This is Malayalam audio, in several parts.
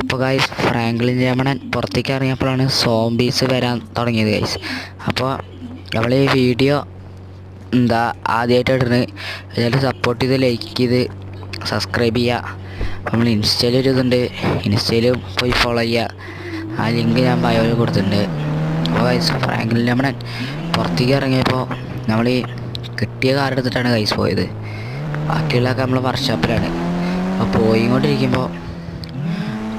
അപ്പോൾ ഗൈസ് ഫ്രാങ്ക്ലിൻ രമണൻ പുറത്തേക്ക് ഇറങ്ങിയപ്പോഴാണ് സോംബീസ് വരാൻ തുടങ്ങിയത് ഗൈസ് അപ്പോൾ നമ്മൾ ഈ വീഡിയോ എന്താ ആദ്യമായിട്ട് എല്ലാവരും സപ്പോർട്ട് ചെയ്ത് ലൈക്ക് ചെയ്ത് സബ്സ്ക്രൈബ് ചെയ്യുക നമ്മൾ ഇൻസ്റ്റയിൽ ഒരു ഇതുണ്ട്. ഇൻസ്റ്റയിൽ പോയി ഫോളോ ചെയ്യുക ആ ലിങ്ക് ഞാൻ ബയോയിൽ കൊടുത്തിട്ടുണ്ട്. അപ്പോൾ ഗൈസ് ഫ്രാങ്ക്ലിൻ രമണൻ പുറത്തേക്ക് ഇറങ്ങിയപ്പോൾ നമ്മൾ ഈ കിട്ടിയ കാർ എടുത്തിട്ടാണ് ഗൈസ് പോയത്. ബാക്കിയുള്ളതൊക്കെ നമ്മൾ വർക്ക്ഷോപ്പിലാണ് അപ്പോൾ പോയിക്കൊണ്ടിരിക്കുമ്പോൾ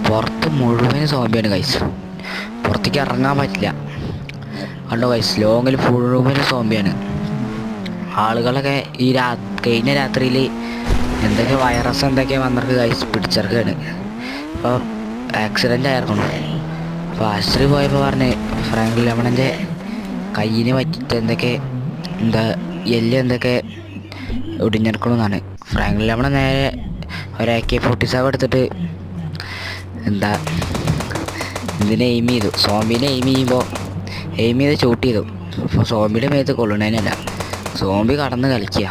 പുറത്ത് മുഴുവൻ സോംബിയാണ് കൈസ് പുറത്തേക്ക് ഇറങ്ങാൻ പറ്റില്ല. കണ്ടോ കൈസ് ലോങ്ങിൽ മുഴുവൻ സോംബിയാണ്. ആളുകളൊക്കെ ഈ രാ കഴിഞ്ഞ രാത്രിയിൽ എന്തൊക്കെ വൈറസ് എന്തൊക്കെ വന്നിട്ട് കൈസ് പിടിച്ചിറക്കുകയാണ് അപ്പോൾ ആക്സിഡന്റ് ആയിരുന്നു അപ്പോൾ ആശുപത്രി പോയപ്പോൾ പറഞ്ഞ് ഫ്രാങ്ക് ലെമണന്റെ കയ്യിന് പറ്റിയിട്ട് എന്തൊക്കെ എന്താ എല്ല് എന്തൊക്കെ ഒടിഞ്ഞെടുക്കണമെന്നാണ് ഫ്രാങ്ക് ലെമൺ നേരെ ഒരു എ കെ ഫോർട്ടി സെവൻ എടുത്തിട്ട് എന്താ? ഇതിനെ എയിം ചെയ്തു. സോംബിനെ എയിം ചെയ്യുമ്പോൾ എയിം ചെയ്ത് ഷൂട്ട് ചെയ്തു. അപ്പോൾ സോംബിയുടെ മേത്ത് കൊള്ളണേനല്ല. സോംബി കടന്ന് കളിക്കുക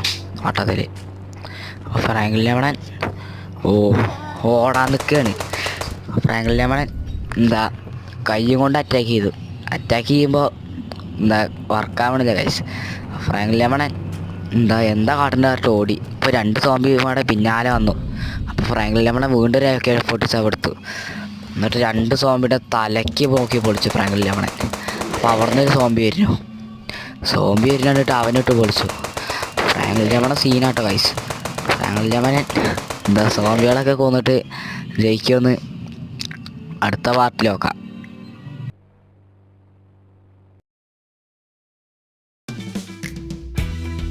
ഓട്ടത്തിൽ അപ്പോൾ ഫ്രാങ്കിൽ ലമണൻ ഓ ഓടാൻ നിൽക്കുകയാണ് ഫ്രാങ്കിൽ ലമണൻ എന്താ കയ്യും കൊണ്ട് അറ്റാക്ക് ചെയ്തു. അറ്റാക്ക് ചെയ്യുമ്പോൾ എന്താ വർക്കാവണില്ല ഫ്രാങ്കിൽ ലമണൻ എന്താ എന്താ കാട്ടിന്റെ കാട്ടിൽ ഓടി. ഇപ്പോൾ രണ്ട് സോംബിമാരുടെ പിന്നാലെ വന്നു. ഫ്രാങ്കിൽ ലെമണൻ വീണ്ടും സെവൻ എടുത്തു എന്നിട്ട് രണ്ട് സോംബിയുടെ തലയ്ക്ക് പോക്കി പൊളിച്ചു ഫ്രാങ്കിൽ ലെമണൻ അപ്പോൾ അവിടെ നിന്ന് ഒരു സോംബി വരുന്നു സോംബി വരുന്ന കണ്ടിട്ട് അവനിട്ട് പൊളിച്ചു. ഫ്രാങ്കിൽ ലെമണൻ സീനാട്ടോ കൈസ് ഫ്രാങ്കിൽ ലെമനൻ എന്താ സോംബികളൊക്കെ കൊന്നിട്ട് ജയിക്കുമെന്ന് അടുത്ത പാർട്ടിൽ നോക്കാം.